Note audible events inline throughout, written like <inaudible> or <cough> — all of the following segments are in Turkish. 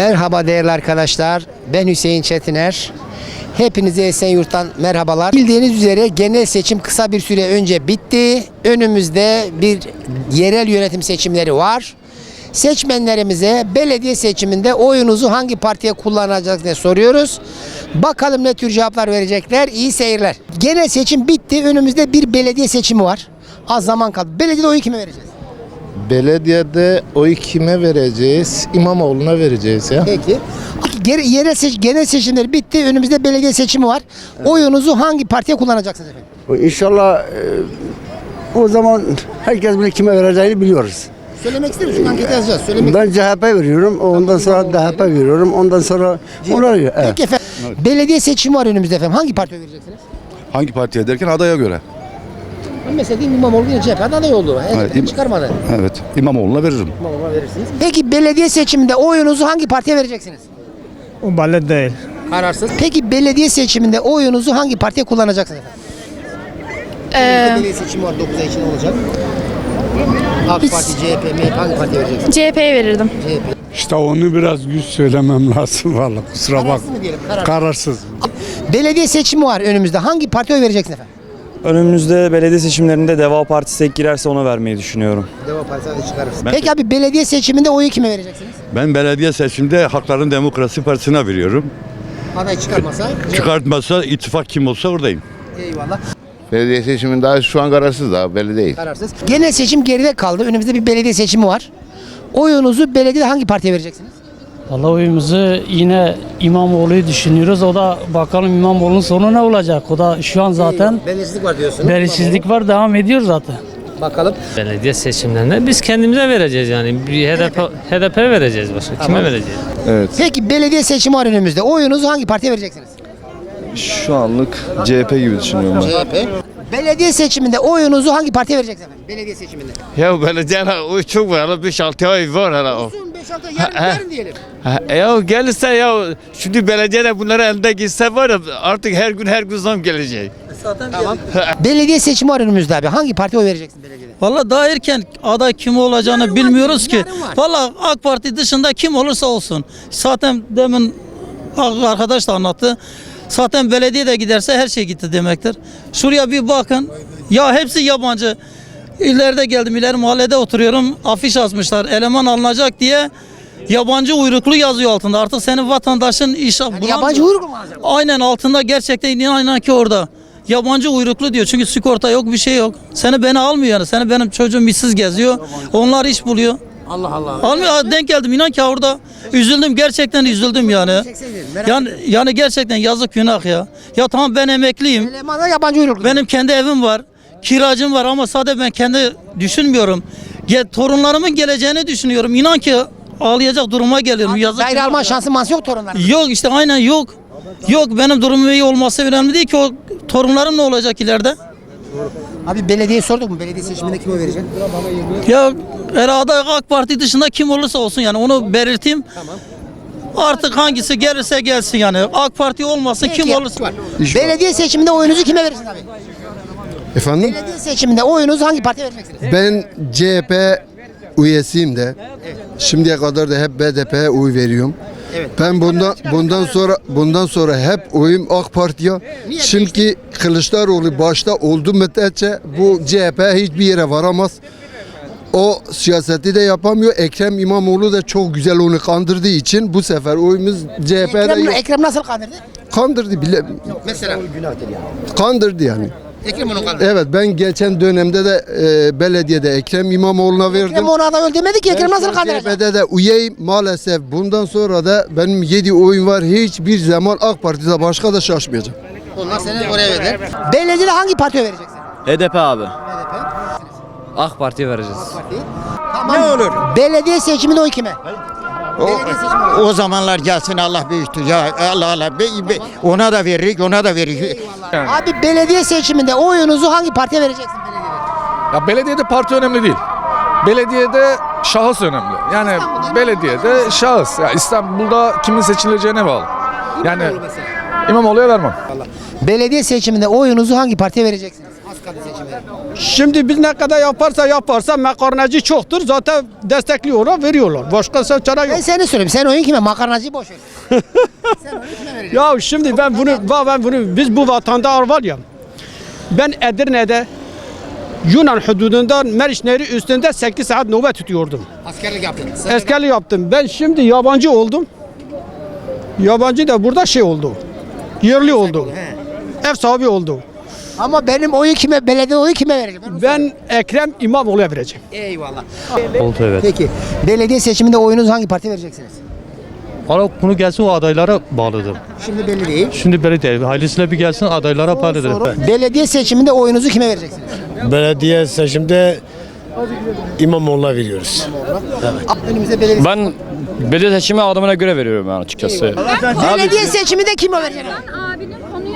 Merhaba değerli arkadaşlar. Ben Hüseyin Çetiner. Hepinize Esenyurt'tan merhabalar. Bildiğiniz üzere genel seçim kısa bir süre önce bitti. Önümüzde bir yerel yönetim seçimleri var. Seçmenlerimize belediye seçiminde oyunuzu hangi partiye kullanacaksınız diye soruyoruz. Bakalım ne tür cevaplar verecekler. İyi seyirler. Genel seçim bitti. Önümüzde bir belediye seçimi var. Az zaman kaldı. Belediyede oyu kime vereceğiz? Belediyede oy kime vereceğiz? İmamoğlu'na vereceğiz ya. Peki. Gere- Yerel seç, genel seçimler bitti. Önümüzde belediye seçimi var. Oyunuzu hangi partiye kullanacaksınız efendim? İnşallah e, o zaman herkes bile kime vereceğini biliyoruz. Söylemek ister misin? Anket yazacağız. Söylemek Ben CHP veriyorum, ondan sonra DHP veriyorum, ondan sonra onlar evet. Peki efendim. Belediye seçimi var önümüzde efendim. Hangi partiye vereceksiniz? Hangi partiye derken adaya göre. Mesela diyeyim İmamoğlu yine CHP'den aday oldu. Evet, HDP'den çıkarmadı. Evet. İmamoğlu'na veririm. İmamoğlu'na verirsiniz. Peki belediye seçiminde oyunuzu hangi partiye vereceksiniz? O balet değil. Kararsız. Peki belediye seçiminde oyunuzu hangi partiye kullanacaksınız efendim? Ee, belediye seçimi var 9 ay içinde olacak. AK Parti, CHP, MHP hangi partiye vereceksiniz? CHP'ye verirdim. CHP. İşte onu biraz güç söylemem lazım valla kusura bak. Kararsız mı diyelim? Kararsız. Kararsız. Belediye seçimi var önümüzde. Hangi partiye oy vereceksiniz efendim? Önümüzde belediye seçimlerinde Deva Partisi girerse ona vermeyi düşünüyorum. Deva Partisi adayı çıkarırsın. Peki abi belediye seçiminde oyu kime vereceksiniz? Ben belediye seçimde Hakların Demokrasi Partisi'ne veriyorum. Aday çıkarmasa. Çıkartmazsa ittifak kim olsa oradayım. Eyvallah. Belediye seçimin daha şu an kararsız daha belli değil. Kararsız. Genel seçim geride kaldı. Önümüzde bir belediye seçimi var. Oyunuzu belediyede hangi partiye vereceksiniz? Valla oyumuzu yine İmamoğlu'yu düşünüyoruz. O da bakalım İmamoğlu'nun sonu ne olacak? O da şu an zaten Belirsizlik var diyorsunuz. belirsizlik var devam ediyor zaten. Bakalım. Belediye seçimlerinde biz kendimize vereceğiz yani. Bir HDP, HDP vereceğiz başka. Kime vereceğiz? Peki belediye seçimi var önümüzde. Oyunuzu hangi partiye vereceksiniz? Şu anlık CHP gibi düşünüyorum ben. CHP. Belediye seçiminde oyunuzu hangi partiye vereceksiniz efendim? Belediye seçiminde. Ya belediyeler o çok var. 5-6 ay var hele o. Son 5-6 yarın, yarın diyelim. Ya gelirse ya şimdi belediyeler bunları elinde gitse var ya artık her gün her gün zam gelecek. Tamam. belediye seçimi var önümüzde abi. Hangi partiye oy vereceksin belediyede? Valla daha erken aday kim olacağını Yarın var bilmiyoruz diyorum, ki. var. Valla AK Parti dışında kim olursa olsun. Zaten demin arkadaş da anlattı. Zaten belediye de giderse her şey gitti demektir. Şuraya bir bakın. Ya hepsi yabancı. İleride geldim, ileri mahallede oturuyorum. Afiş asmışlar. Eleman alınacak diye yabancı uyruklu yazıyor altında. Artık senin vatandaşın iş bulamıyor. Yabancı uyruk mu alacak? Aynen altında gerçekten inan ki orada. Yabancı uyruklu diyor çünkü sigorta yok bir şey yok. Seni beni almıyor yani. Seni benim çocuğum işsiz geziyor. Onlar iş buluyor. Allah Allah. Almıyor. Denk geldim inan ki orada. Üzüldüm gerçekten üzüldüm yani. Yani yani gerçekten yazık günah ya. Ya tamam ben emekliyim. Elemana yabancı uyruklu. Benim kendi evim var. Kiracım var ama sadece ben kendi düşünmüyorum. Ge torunlarımın geleceğini düşünüyorum. İnan ki ağlayacak duruma geliyorum. Yazık Daire alma şansı mansı yok torunların. Yok işte aynen yok. Yok benim durumum iyi olması önemli değil ki o torunlarım ne olacak ileride? Abi belediye sorduk mu? Belediye seçiminde kime vereceksin? Ya herhalde AK Parti dışında kim olursa olsun yani onu belirteyim. Artık hangisi gelirse gelsin yani. AK Parti olmasın kim Peki, olursa. var. Belediye seçiminde oyunuzu kime verirsiniz abi? Efendim? Belediye seçiminde oyunuzu hangi partiye vereceksiniz? Ben CHP üyesiyim de. Şimdiye kadar da hep BDP'ye oy veriyorum. Evet. Ben bundan bundan sonra bundan sonra hep oyum AK Parti'ye. Çünkü Kılıçdaroğlu başta oldu müddetçe bu CHP hiçbir yere varamaz. O siyaseti de yapamıyor. Ekrem İmamoğlu da çok güzel onu kandırdığı için bu sefer oyumuz CHP'de Ekrem, yok. Ekrem nasıl kandırdı? Kandırdı bile. Mesela. Kandırdı yani. Ekrem onu kandırdı. Evet ben geçen dönemde de e, belediyede Ekrem İmamoğlu'na verdim. Ekrem ona da öl demedi ki Ekrem nasıl kandıracak? CHP'de de üyeyim maalesef. Bundan sonra da benim 7 oyun var. Hiçbir zaman AK Parti'de başka da şaşmayacağım. Onlar seni oraya verdiler. Belediyede hangi partiye vereceksin? HDP abi. AK Parti'ye vereceğiz. Tamam. Ne olur? Belediye seçiminde oy kime? Oy. O zamanlar gelsin Allah büyüktür. Ya Allah Allah. Be- be- ona da verir, ona da verir. Abi belediye seçiminde oyunuzu hangi partiye vereceksin belediyede? Ya belediyede parti önemli değil. Belediyede şahıs önemli. Yani belediyede şahıs. Ya İstanbul'da kimin seçileceğine bağlı. Yani İmamoğlu'ya vermem. Belediye seçiminde oyunuzu hangi partiye vereceksiniz? Başkanlığı seçimleri? Şimdi biz ne kadar yaparsa yaparsa makarnacı çoktur. Zaten destekliyorlar, veriyorlar. Başka çare Ben yok. seni söyleyeyim. Sen oyun kime? Makarnacıyı boş ver. <laughs> Sen oyunu kime vereceksin? Ya şimdi ben bunu, ben bunu, biz bu vatanda var ya. Ben Edirne'de Yunan hududundan Meriç Nehri üstünde 8 saat nöbet tutuyordum. Askerlik yaptın. Askerlik yaptım. Ben şimdi yabancı oldum. Yabancı da burada şey oldu. Yerli oldu. Ev sahibi oldu. Ama benim oyu kime, belediye oyu kime vereceğim? Ben Ekrem İmamoğlu'ya vereceğim. Eyvallah. Oldu evet. Peki. Belediye seçiminde oyunuzu hangi partiye vereceksiniz? Valla bunu gelsin o adaylara bağlıdır. Şimdi belli değil. Şimdi böyle değil. Hayırlısıyla bir gelsin adaylara bağlıdır. Belediye seçiminde oyunuzu kime vereceksiniz? Belediye seçimde İmamoğlu'na veriyoruz. Önümüzde belediye Ben belediye seçimi adamına göre veriyorum yani açıkçası. Belediye seçiminde kime vereceksin?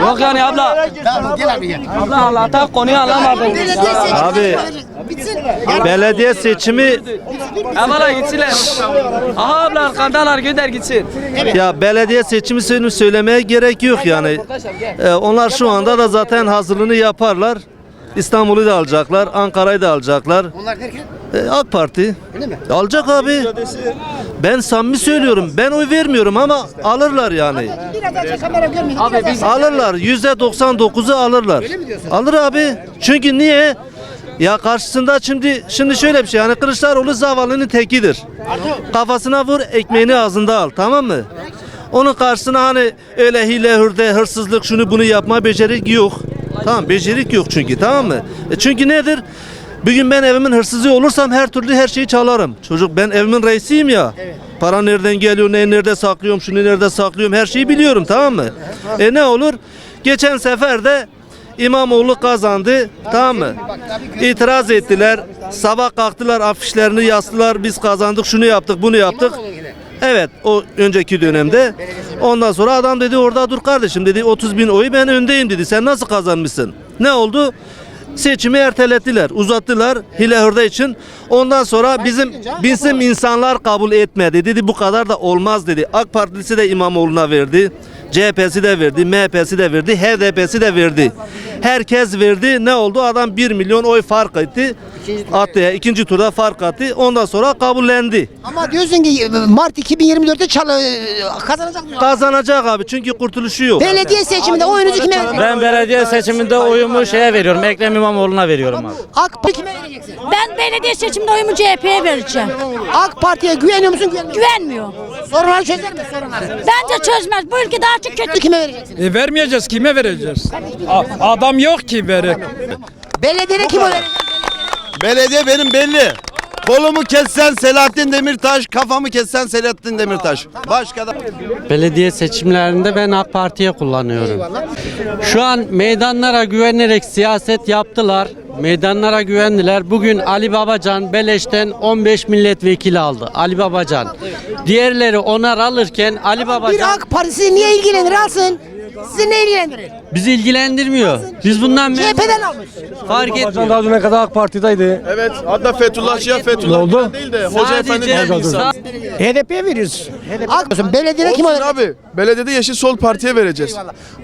Yok yani abla. Tamam gel abi gel. Abla Allah'tan konuyu anlamadın. Belediye seçiminde Abi. Bitsin. Belediye seçimi Abla gitsinler. Aha abla arkandalar gönder gitsin. ya belediye seçimi sözünü söylemeye gerek yok yani. Ee, onlar şu anda da zaten hazırlığını yaparlar. İstanbul'u da alacaklar, Ankara'yı da alacaklar. Onlar derken Ee, AK Parti öyle mi? alacak abi. Ben samimi söylüyorum. Ben oy vermiyorum ama alırlar yani. Biraz kamera. Abi biz Alırlar. Yüzde 99'u alırlar. Öyle mi diyorsun? Alır abi. Çünkü niye? Ya karşısında şimdi şimdi şöyle bir şey yani Kılıçdaroğlu zavallının tekidir. Kafasına vur ekmeğini ağzında al tamam mı? Onun karşısına hani öyle hile hürde hırsızlık şunu bunu yapma becerik yok. Tamam becerik yok çünkü tamam mı? E çünkü nedir? Bugün ben evimin hırsızı olursam her türlü her şeyi çalarım. Çocuk ben evimin reisiyim ya. Para nereden geliyor, ne nerede saklıyorum, şunu nerede saklıyorum her şeyi biliyorum tamam mı? E ne olur? Geçen sefer de İmamoğlu kazandı tamam mı? İtiraz ettiler. Sabah kalktılar afişlerini yastılar. Biz kazandık şunu yaptık bunu yaptık. Evet o önceki dönemde. Ondan sonra adam dedi orada dur kardeşim dedi 30 bin oyu ben öndeyim dedi. Sen nasıl kazanmışsın? Ne oldu? Seçimi ertelettiler, uzattılar hile hurda için. Ondan sonra bizim bizim insanlar kabul etmedi. Dedi bu kadar da olmaz dedi. AK Partisi de İmamoğlu'na verdi. CHP'si de verdi, MHP'si de verdi, HDP'si de verdi. Herkes verdi. Ne oldu? Adam 1 milyon oy fark etti. Attı ya. ikinci turda fark attı. Ondan sonra kabullendi. Ama diyorsun ki Mart 2024'te çal kazanacak mı? Kazanacak abi çünkü kurtuluşu yok. Belediye seçiminde oyunuzu kime vereceksin? Ben belediye seçiminde oyumu şeye veriyorum. Ekrem İmamoğlu'na veriyorum abi. AK Parti kime vereceksin? Ben belediye seçiminde oyumu CHP'ye vereceğim. AK Parti'ye güveniyor musun? Güvenmiyor musun? Güvenmiyor. Sorunları çözer mi sorunları? Bence çözmez. Bu ülke daha çok kötü. Kime vereceksin? E vermeyeceğiz. Kime vereceğiz? adam yok ki verek. Belediyede kime vereceksin? Belediye benim belli. Kolumu kessen Selahattin Demirtaş, kafamı kessen Selahattin Demirtaş. Başka da Belediye seçimlerinde ben AK Parti'ye kullanıyorum. Şu an meydanlara güvenerek siyaset yaptılar. Meydanlara güvendiler. Bugün Ali Babacan Beleş'ten 15 milletvekili aldı. Ali Babacan. Diğerleri onar alırken Ali Bir Babacan AK Partisi niye ilgilenir alsın? Sizi ne ilgilendirir? bizi ilgilendirmiyor. Biz bundan memnun CHP'den almış. fark etmiyor. Daha düne kadar AK Parti'deydi. Evet hatta Fethullahçıya Fethullah oldu? değil de Hoca Efendi bir insan. HDP'ye veriyoruz. AK Belediyede Olsun vereceksin? abi. Belediyede Yeşil Sol Parti'ye vereceğiz.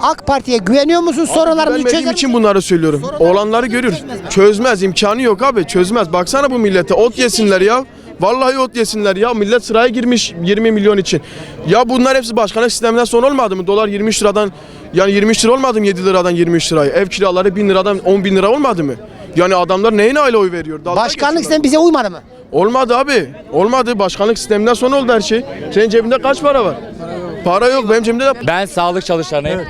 AK Parti'ye güveniyor musun? Bilmediğim çözer için misin? bunları söylüyorum. Olanları görür. Çözmez. imkanı yok abi. Çözmez. Baksana bu millete. Ot yesinler ya. Vallahi ot yesinler ya. Millet sıraya girmiş 20 milyon için. Ya bunlar hepsi başkanlık sisteminden sonra olmadı mı? Dolar 23 liradan yani 23 lira olmadı mı 7 liradan 23 liraya? Ev kiraları 1000 liradan 10 bin lira olmadı mı? Yani adamlar neyin aile oy veriyor? Dalga Başkanlık geçiyorlar. sistemi bize uymadı mı? Olmadı abi. Olmadı. Başkanlık sisteminden sonra oldu her şey. Senin cebinde kaç para var? Para yok. Benim cebimde de Ben sağlık çalışanıyım.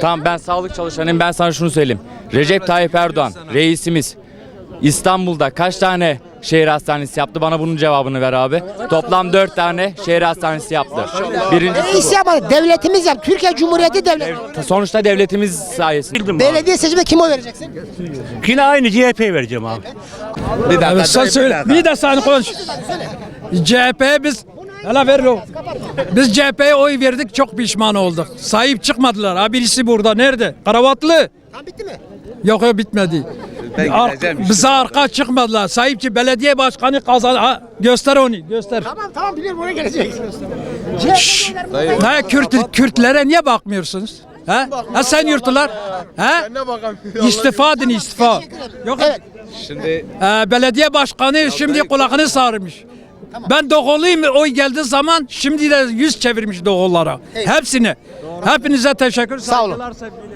Tamam ben sağlık çalışanıyım. Ben sana şunu söyleyeyim. Recep Tayyip Erdoğan reisimiz İstanbul'da kaç tane şehir hastanesi yaptı? Bana bunun cevabını ver abi. Toplam 4 tane şehir hastanesi yaptı. Birincisi Reis yapmadı. Devletimiz yap. Türkiye Cumhuriyeti devlet. bu. Sonuçta devletimiz sayesinde. Belediye seçiminde kime oy vereceksin? Yine aynı CHP'ye vereceğim abi. Bir dakika. Sen söyle. Bir de sen konuş. CHP'ye biz Hala ver o. Biz CHP'ye oy verdik çok pişman olduk. Sahip çıkmadılar. Ha birisi burada nerede? Karavatlı. Tamam bitti mi? Yok yok bitmedi. Ar- bize arka çıkmadılar. Sahipçi belediye başkanı kazan. Ha, göster onu göster. Tamam tamam biliyorum oraya gelecek. Ne Kürt, Kürtlere niye bakmıyorsunuz? Ha? Ha sen yurtlar? Ha? Ne bakalım. İstifa edin istifa. Yok. Evet. Şimdi Ee, belediye başkanı şimdi kulağını sarmış. Ben doğuluyum oy geldiği zaman şimdi de yüz çevirmiş doğullara. Hepsini. Hepinize teşekkür Sağ olun.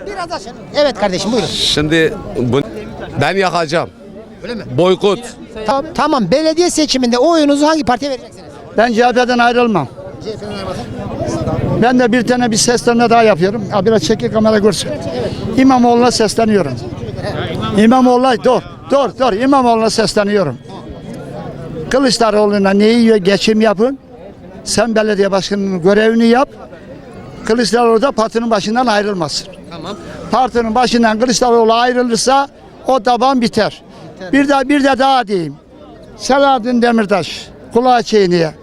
Biraz sen- Evet kardeşim buyurun. Şimdi bu, ben yakacağım. Öyle mi? Boykot. Tamam, tamam. Belediye seçiminde oyunuzu hangi partiye vereceksiniz? Ben CHP'den ayrılmam. Ben de bir tane bir seslenme daha yapıyorum. Ha, biraz çekil kamera görsün. İmamoğlu'na sesleniyorum. İmamoğlu'na dur, dur, dur. İmamoğlu'na sesleniyorum. Kılıçdaroğlu'na neyi geçim yapın? Sen belediye başkanının görevini yap. Kılıçdaroğlu da partinin başından ayrılmasın. Tamam. Partinin başından Kılıçdaroğlu ayrılırsa o taban biter. Bir de bir de daha diyeyim. Selahattin Demirtaş kulağı çiğniye.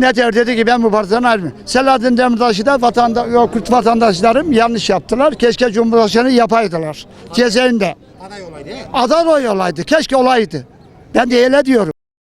Ne der dedi ki ben bu partiden ayrılmıyorum. Selahattin Demirtaş'ı da vatanda, yok, Kürt vatandaşlarım yanlış yaptılar. Keşke Cumhurbaşkanı yapaydılar. Cezaevinde. Aday olaydı. Aday olaydı. Keşke olaydı. Ben de öyle diyorum.